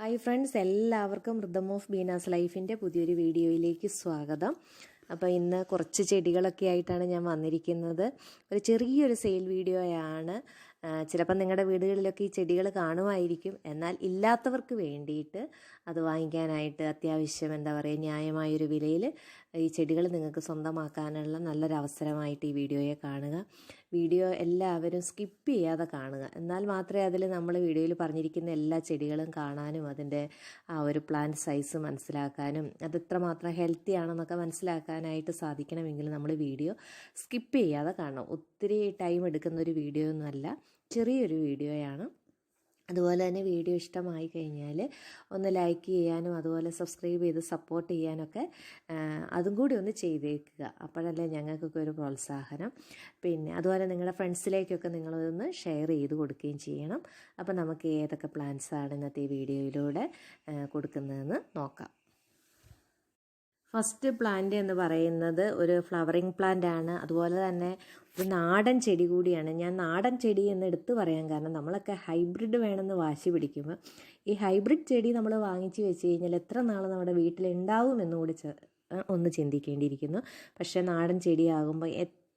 Hi friends എല്ലാവർക്കും rhythm of Beena's ലൈഫിന്റെ പുതിയൊരു വീഡിയോയിലേക്ക് സ്വാഗതം. അപ്പോൾ ഇന്ന് കുറച്ച് ചെടികളൊക്കെ ആയിട്ടാണ് ഞാൻ വന്നിരിക്കുന്നത്. ഒരു ചെറിയൊരു സെയിൽ വീഡിയോയാണ് ചിലപ്പോൾ നിങ്ങളുടെ വീടുകളിലൊക്കെ ഈ ചെടികൾ കാണുമായിരിക്കും. എന്നാൽ ഇല്ലാത്തവർക്ക് വേണ്ടിയിട്ട് അത് വാങ്ങിക്കാനായിട്ട് അത്യാവശ്യം എന്താ പറയുക ന്യായമായൊരു വിലയിൽ ഈ ചെടികൾ നിങ്ങൾക്ക് സ്വന്തമാക്കാനുള്ള നല്ലൊരു അവസരമായിട്ട് ഈ വീഡിയോയെ കാണുക. വീഡിയോ എല്ലാവരും സ്കിപ്പ് ചെയ്യാതെ കാണുക. എന്നാൽ മാത്രമേ അതിൽ നമ്മൾ വീഡിയോയിൽ പറഞ്ഞിരിക്കുന്ന എല്ലാ ചെടികളും കാണാനും അതിന്റെ ആ ഒരു പ്ലാന്റ് സൈസ് മനസ്സിലാക്കാനും അത് എത്രമാത്രം ഹെൽത്തി ആണെന്നൊക്കെ മനസ്സിലാക്കാനായിട്ട് സാധിക്കണമെങ്കിൽ നമ്മൾ വീഡിയോ സ്കിപ്പ് ചെയ്യാതെ കാണണം. ഒത്തിരി ടൈം എടുക്കുന്ന ഒരു വീഡിയോ ഒന്നുമല്ല ചെറിയൊരു വീഡിയോയാണ്. അതുപോലെ തന്നെ വീഡിയോ ഇഷ്ടമായി കഴിഞ്ഞാൽ ഒന്ന് ലൈക്ക് ചെയ്യാനും അതുപോലെ സബ്സ്ക്രൈബ് ചെയ്ത് സപ്പോർട്ട് ചെയ്യാനൊക്കെ അതും കൂടി ഒന്ന് ചെയ്തേക്കുക. അപ്പോഴല്ലേ ഞങ്ങൾക്കൊക്കെ ഒരു പ്രോത്സാഹനം. പിന്നെ അതുപോലെ നിങ്ങളുടെ ഫ്രണ്ട്സിലേക്കൊക്കെ നിങ്ങളൊന്ന് ഷെയർ ചെയ്ത് കൊടുക്കുകയും ചെയ്യണം. അപ്പോൾ നമുക്ക് ഏതൊക്കെ പ്ലാൻസാണ് ഇന്നത്തെ വീഡിയോയിലൂടെ കൊടുക്കുന്നതെന്ന് നോക്കാം. ഫസ്റ്റ് പ്ലാന്റ് എന്ന് പറയുന്നത് ഒരു ഫ്ലവറിങ് പ്ലാന്റ് ആണ്. അതുപോലെ തന്നെ ഒരു നാടൻ ചെടി കൂടിയാണ്. ഞാൻ നാടൻ ചെടി എന്ന് എടുത്തു പറയാൻ കാരണം നമ്മളൊക്കെ ഹൈബ്രിഡ് വേണമെന്ന് വാശി പിടിക്കുമ്പോൾ ഈ ഹൈബ്രിഡ് ചെടി നമ്മൾ വാങ്ങിച്ച് വെച്ച് കഴിഞ്ഞാൽ എത്ര നാൾ നമ്മുടെ വീട്ടിൽ ഉണ്ടാവും എന്നുകൂടി ഒന്ന് ചിന്തിക്കേണ്ടിയിരിക്കുന്നു. പക്ഷേ നാടൻ ചെടിയാകുമ്പോൾ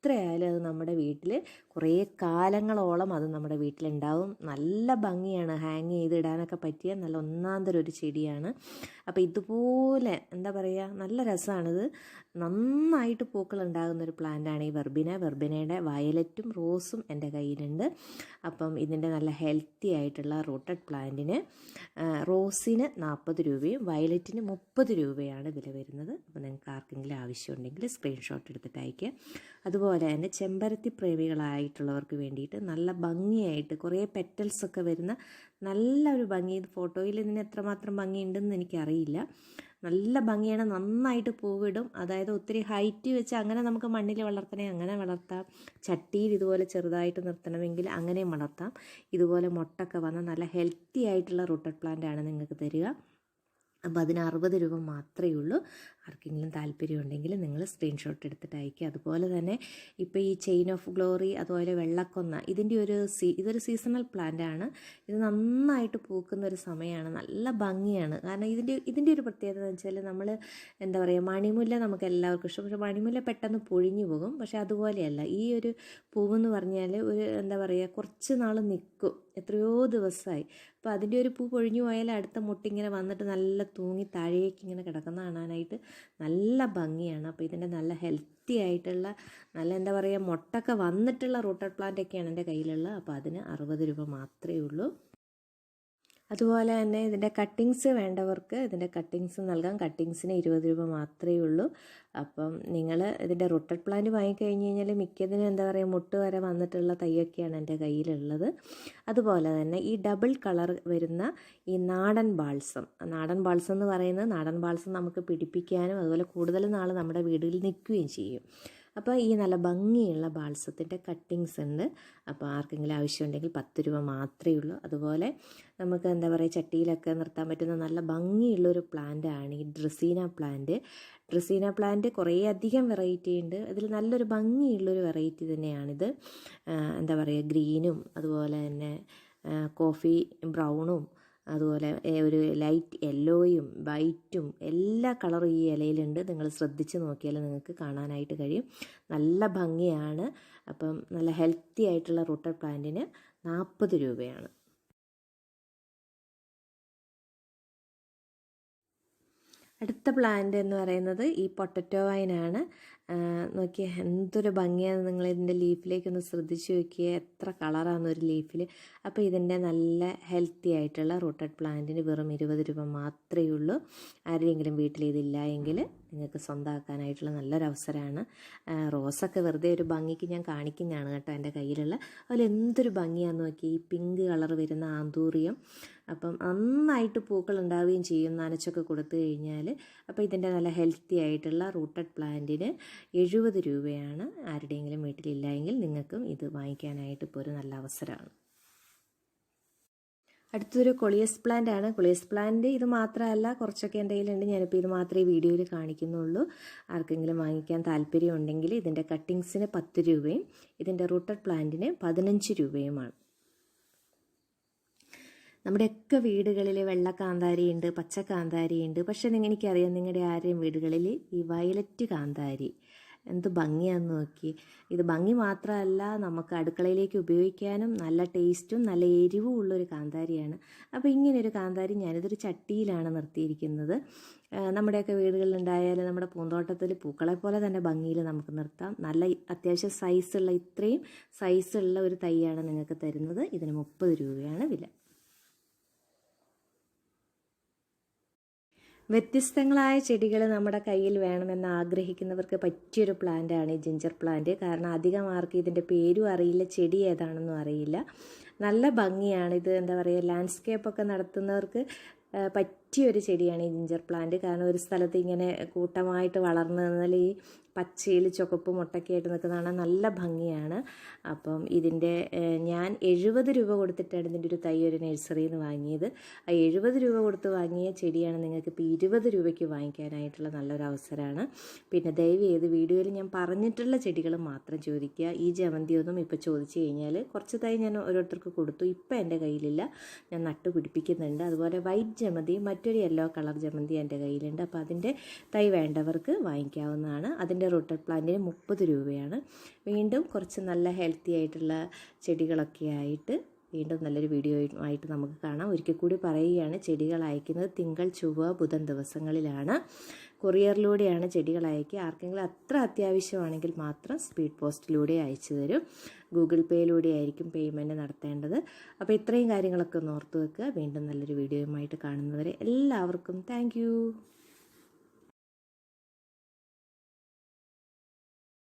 എത്രയായാലും അത് നമ്മുടെ വീട്ടിൽ കുറേ കാലങ്ങളോളം അത് നമ്മുടെ വീട്ടിലുണ്ടാവും. നല്ല ഭംഗിയാണ് ഹാങ് ചെയ്തിടാനൊക്കെ പറ്റിയ നല്ല ഒന്നാന്തരം ഒരു ചെടിയാണ്. അപ്പോൾ ഇതുപോലെ എന്താ പറയുക നല്ല രസമാണിത് നന്നായിട്ട് പൂക്കൾ ഉണ്ടാകുന്ന ഒരു പ്ലാന്റാണ് ഈ വെർബിന. വെർബിനയുടെ വയലറ്റും റോസും എന്റെ കയ്യിലുണ്ട്. അപ്പം ഇതിന്റെ നല്ല ഹെൽത്തി ആയിട്ടുള്ള റൂട്ടഡ് പ്ലാന്റിന് റോസിന് നാൽപ്പത് രൂപയും വയലറ്റിന് മുപ്പത് രൂപയാണ് വില വരുന്നത്. അപ്പോൾ നിങ്ങൾക്ക് ആർക്കെങ്കിലും ആവശ്യമുണ്ടെങ്കിൽ സ്ക്രീൻഷോട്ട് എടുത്തിട്ട് അയക്കുക അതുപോലെ തന്നെ ചെമ്പരത്തി പ്രേമികളായിട്ടുള്ളവർക്ക് വേണ്ടിയിട്ട് നല്ല ഭംഗിയായിട്ട് കുറേ പെറ്റൽസ് ഒക്കെ വരുന്ന നല്ല ഒരു ഭംഗി ഫോട്ടോയിൽ ഇതിന് എത്രമാത്രം ഭംഗിയുണ്ടെന്ന് എനിക്കറിയില്ല. നല്ല ഭംഗിയാണ്. നന്നായിട്ട് പൂവിടും. അതായത് ഒത്തിരി ഹൈറ്റ് വെച്ച് അങ്ങനെ നമുക്ക് മണ്ണിൽ വളർത്തണേ അങ്ങനെ വളർത്താം. ചട്ടിയിൽ ഇതുപോലെ ചെറുതായിട്ട് നിർത്തണമെങ്കിൽ അങ്ങനെയും വളർത്താം. ഇതുപോലെ മുട്ടൊക്കെ വന്ന നല്ല ഹെൽത്തി ആയിട്ടുള്ള റൂട്ടഡ് പ്ലാന്റ് ആണ് നിങ്ങൾക്ക് തരിക. അപ്പോൾ അതിന് അറുപത് രൂപ മാത്രമേ ഉള്ളൂ. ആർക്കെങ്കിലും താല്പര്യം ഉണ്ടെങ്കിൽ നിങ്ങൾ സ്ക്രീൻഷോട്ട് എടുത്തിട്ട് അയക്കുക അതുപോലെ തന്നെ ഇപ്പോൾ ഈ ചെയിൻ ഓഫ് ഗ്ലോറി അതുപോലെ വെള്ളക്കൊന്ന ഇതിന്റെ ഒരു സീ ഇതൊരു സീസണൽ പ്ലാന്റ് ആണ്. ഇത് നന്നായിട്ട് പൂക്കുന്ന ഒരു സമയമാണ്. നല്ല ഭംഗിയാണ്. കാരണം ഇതിന്റെ ഇതിന്റെ ഒരു പ്രത്യേകത എന്ന് വെച്ചാൽ നമ്മൾ എന്താ പറയുക മണിമുല്ല നമുക്ക് എല്ലാവർക്കും ഇഷ്ടം. പക്ഷേ മണിമുല്ല പെട്ടെന്ന് പൊഴിഞ്ഞു പോകും. പക്ഷേ അതുപോലെയല്ല ഈ ഒരു പൂവെന്ന് പറഞ്ഞാൽ ഒരു എന്താ പറയുക കുറച്ച് നാൾ നിൽക്കും. എത്രയോ ദിവസമായി. അപ്പോൾ അതിന്റെ ഒരു പൂ പൊഴിഞ്ഞു പോയാൽ അടുത്ത മുട്ടിങ്ങനെ വന്നിട്ട് നല്ല തൂങ്ങി താഴേക്ക് ഇങ്ങനെ കിടക്കുന്ന കാണാനായിട്ട് നല്ല ഭംഗിയാണ്. അപ്പോൾ ഇതിന്റെ നല്ല ഹെൽത്തി ആയിട്ടുള്ള നല്ല എന്താ പറയുക മുട്ടൊക്കെ വന്നിട്ടുള്ള റൂട്ടഡ് പ്ലാന്റ് ഒക്കെയാണ് എന്റെ കയ്യിലുള്ളത്. അപ്പോൾ അതിന് അറുപത് രൂപ മാത്രമേ ഉള്ളൂ. അതുപോലെ തന്നെ ഇതിന്റെ കട്ടിങ്സ് വേണ്ടവർക്ക് ഇതിന്റെ കട്ടിങ്സ് നൽകാം. കട്ടിങ്സിന് ഇരുപത് രൂപ മാത്രമേ ഉള്ളൂ. അപ്പം നിങ്ങൾ ഇതിന്റെ റൊട്ടഡ് പ്ലാന്റ് വാങ്ങിക്കഴിഞ്ഞ് കഴിഞ്ഞാൽ മിക്കതിനും എന്താ പറയുക മുട്ട് വരെ വന്നിട്ടുള്ള തൈയൊക്കെയാണ് എന്റെ കയ്യിലുള്ളത്. അതുപോലെ തന്നെ ഈ ഡബിൾ കളർ വരുന്ന ഈ നാടൻ ബാൾസം. നാടൻ ബാൾസം എന്ന് പറയുന്നത് നാടൻ ബാൾസം നമുക്ക് പിടിപ്പിക്കാനും അതുപോലെ കൂടുതൽ നാൾ നമ്മുടെ വീടുകളിൽ നിൽക്കുകയും ചെയ്യും. അപ്പോൾ ഈ നല്ല ഭംഗിയുള്ള ബാൾസത്തിന്റെ കട്ടിങ്സ് ഉണ്ട്. അപ്പോൾ ആർക്കെങ്കിലും ആവശ്യമുണ്ടെങ്കിൽ പത്ത് രൂപ മാത്രമേ ഉള്ളൂ. അതുപോലെ നമുക്ക് എന്താ പറയുക ചട്ടിയിലൊക്കെ നിർത്താൻ പറ്റുന്ന നല്ല ഭംഗിയുള്ളൊരു പ്ലാന്റ് ആണ് ഈ ഡ്രസീന പ്ലാന്റ് ഡ്രസീന പ്ലാന്റ് കുറേ അധികം വെറൈറ്റി ഉണ്ട്. അതിൽ നല്ലൊരു ഭംഗിയുള്ളൊരു വെറൈറ്റി തന്നെയാണിത്. എന്താ പറയുക ഗ്രീനും അതുപോലെ തന്നെ കോഫി ബ്രൗണും അതുപോലെ ഒരു ലൈറ്റ് യെല്ലോയും വൈറ്റും എല്ലാ കളറും ഈ ഇലയിലുണ്ട്. നിങ്ങൾ ശ്രദ്ധിച്ച് നോക്കിയാൽ നിങ്ങൾക്ക് കാണാനായിട്ട് കഴിയും. നല്ല ഭംഗിയാണ്. അപ്പം നല്ല ഹെൽത്തി ആയിട്ടുള്ള റൂട്ടർ പ്ലാന്റിന് നാൽപ്പത് രൂപയാണ്. അടുത്ത പ്ലാന്റ് എന്ന് പറയുന്നത് ഈ പൊട്ടറ്റോ വൈനാണ്. നോക്കിയ എന്തൊരു ഭംഗിയാണ് നിങ്ങൾ ഇതിന്റെ ലീഫിലേക്കൊന്ന് ശ്രദ്ധിച്ച് നോക്കിയ. എത്ര കളറാണ് ഒരു ലീഫിൽ അപ്പോൾ ഇതിന്റെ നല്ല ഹെൽത്തി ആയിട്ടുള്ള റൂട്ടഡ് പ്ലാന്റിന് വെറും ഇരുപത് രൂപ മാത്രമേ ഉള്ളൂ. ആരെങ്കിലും വീട്ടിൽ ഇതില്ല എങ്കിൽ നിങ്ങൾക്ക് സ്വന്തമാക്കാനായിട്ടുള്ള നല്ലൊരവസരമാണ്. റോസൊക്കെ വെറുതെ ഒരു ഭംഗിക്ക് ഞാൻ കാണിക്കുന്നതാണ് കേട്ടോ എന്റെ കയ്യിലുള്ള. അതിൽ എന്തൊരു ഭംഗിയാണെന്ന് നോക്കി ഈ പിങ്ക് കളർ വരുന്ന ആന്തൂറിയം. അപ്പം നന്നായിട്ട് പൂക്കൾ ഉണ്ടാവുകയും ചെയ്യും നനച്ചൊക്കെ കൊടുത്തു കഴിഞ്ഞാൽ അപ്പോൾ ഇതിന്റെ നല്ല ഹെൽത്തി ആയിട്ടുള്ള റൂട്ടഡ് പ്ലാന്റിന് എഴുപത് രൂപയാണ് ആരുടെയെങ്കിലും വീട്ടിലില്ല എങ്കിൽ നിങ്ങൾക്കും ഇത് വാങ്ങിക്കാനായിട്ട് ഇപ്പോൾ ഒരു നല്ല അവസരമാണ്. അടുത്തൊരു കൊളിയസ് പ്ലാന്റ് ആണ്. കൊളിയസ് പ്ലാന്റ് ഇത് മാത്രമല്ല കുറച്ചൊക്കെ എന്റെ കയ്യിലുണ്ട്. ഞാനിപ്പോൾ ഇത് മാത്രമേ വീഡിയോയിൽ കാണിക്കുന്നുള്ളൂ. ആർക്കെങ്കിലും വാങ്ങിക്കാൻ താല്പര്യം ഉണ്ടെങ്കിൽ ഇതിന്റെ കട്ടിങ്സിന് പത്ത് രൂപയും ഇതിന്റെ റൂട്ടഡ് പ്ലാന്റിന് പതിനഞ്ച് രൂപയുമാണ്. നമ്മുടെയൊക്കെ വീടുകളിൽ വെള്ള കാന്താരിയുണ്ട് പച്ച കാന്താരിയുണ്ട് പക്ഷേ എനിക്കറിയാം നിങ്ങളുടെ ആരെയും വീടുകളിൽ ഈ വയലറ്റ് കാന്താരി എന്ത് ഭംഗിയാന്ന് നോക്കി. ഇത് ഭംഗി മാത്രമല്ല നമുക്ക് അടുക്കളയിലേക്ക് ഉപയോഗിക്കാനും നല്ല ടേസ്റ്റും നല്ല എരിവും ഉള്ളൊരു കാന്താരിയാണ്. അപ്പോൾ ഇങ്ങനൊരു കാന്താരി ഞാനിതൊരു ചട്ടിയിലാണ് നിർത്തിയിരിക്കുന്നത്. നമ്മുടെയൊക്കെ വീടുകളിലുണ്ടായാലും നമ്മുടെ പൂന്തോട്ടത്തിൽ പൂക്കളെ പോലെ തന്നെ ഭംഗിയിൽ നമുക്ക് നിർത്താം. നല്ല അത്യാവശ്യം സൈസുള്ള ഇത്രയും സൈസുള്ള ഒരു തൈയാണ് നിങ്ങൾക്ക് തരുന്നത്. ഇതിന് മുപ്പത് രൂപയാണ് വില. വ്യത്യസ്തങ്ങളായ ചെടികൾ നമ്മുടെ കയ്യിൽ വേണമെന്ന് ആഗ്രഹിക്കുന്നവർക്ക് പറ്റിയൊരു പ്ലാന്റാണ് ഈ ജിഞ്ചർ പ്ലാന്റ്. കാരണം അധികം ആർക്കും ഇതിന്റെ പേരും അറിയില്ല ചെടി ഏതാണെന്നും അറിയില്ല. നല്ല ഭംഗിയാണ് ഇത്. എന്താ പറയുക ലാൻഡ്സ്കേപ്പൊക്കെ നടത്തുന്നവർക്ക് ആ, പറ്റിയൊരു ചെടിയാണ് ഈ ജിഞ്ചർ പ്ലാന്റ് കാരണം ഒരു സ്ഥലത്ത് ഇങ്ങനെ കൂട്ടമായിട്ട് വളർന്നു നിന്നാൽ ഈ പച്ചയിൽ ചുവപ്പ് മുട്ടക്കായിട്ട് നിൽക്കുന്നതാണ് നല്ല ഭംഗിയാണ്. അപ്പം ഇതിന്റെ ഞാൻ എഴുപത് രൂപ കൊടുത്തിട്ടാണ് ഇതിന്റെ ഒരു തൈ ഒരു നഴ്സറിയിൽ നിന്ന് വാങ്ങിയത്. ആ എഴുപത് രൂപ കൊടുത്ത് വാങ്ങിയ ചെടിയാണ് നിങ്ങൾക്ക് ഇപ്പോൾ ഇരുപത് രൂപയ്ക്ക് വാങ്ങിക്കാനായിട്ടുള്ള നല്ലൊരു അവസരമാണ്. പിന്നെ ദയവ് ചെയ്ത് വീഡിയോയിൽ ഞാൻ പറഞ്ഞിട്ടുള്ള ചെടികൾ മാത്രം ചോദിക്കുക. ഈ ജമന്തിയൊന്നും ഇപ്പോൾ ചോദിച്ചു കഴിഞ്ഞാൽ കുറച്ച് തൈ ഞാൻ ഓരോരുത്തർക്ക് കൊടുത്തു. ഇപ്പം എന്റെ കയ്യിലില്ല. ഞാൻ നട്ടു പിടിപ്പിക്കുന്നുണ്ട് അതുപോലെ വൈറ്റ് ജമന്തി മറ്റൊരു യെല്ലോ കളർ ജമന്തി എന്റെ കയ്യിലുണ്ട്. അപ്പോൾ അതിന്റെ തൈ വേണ്ടവർക്ക് വാങ്ങിക്കാവുന്നതാണ്. അതിന്റെ റൂട്ടർ പ്ലാന്റിന് മുപ്പത് രൂപയാണ്. വീണ്ടും കുറച്ച് നല്ല ഹെൽത്തി ആയിട്ടുള്ള ചെടികളൊക്കെ ആയിട്ട് വീണ്ടും നല്ലൊരു വീഡിയോ ആയിട്ട് നമുക്ക് കാണാം. ഒരിക്കൽ കൂടി പറയുകയാണ് ചെടികൾ അയക്കുന്നത് തിങ്കൾ ചൊവ്വ ബുധൻ ദിവസങ്ങളിലാണ്. കൊറിയറിലൂടെയാണ് ചെടികൾ അയക്കുക. ആർക്കെങ്കിലും അത്ര അത്യാവശ്യമാണെങ്കിൽ മാത്രം സ്പീഡ് പോസ്റ്റിലൂടെ അയച്ചു തരും. ഗൂഗിൾ പേയിലൂടെ ആയിരിക്കും പേയ്മെന്റ് നടത്തേണ്ടത്. അപ്പോൾ ഇത്രയും കാര്യങ്ങളൊക്കെ ഒന്ന് ഓർത്ത് വെക്കുക. വീണ്ടും നല്ലൊരു വീഡിയോയുമായിട്ട് കാണുന്നവരെ എല്ലാവർക്കും താങ്ക്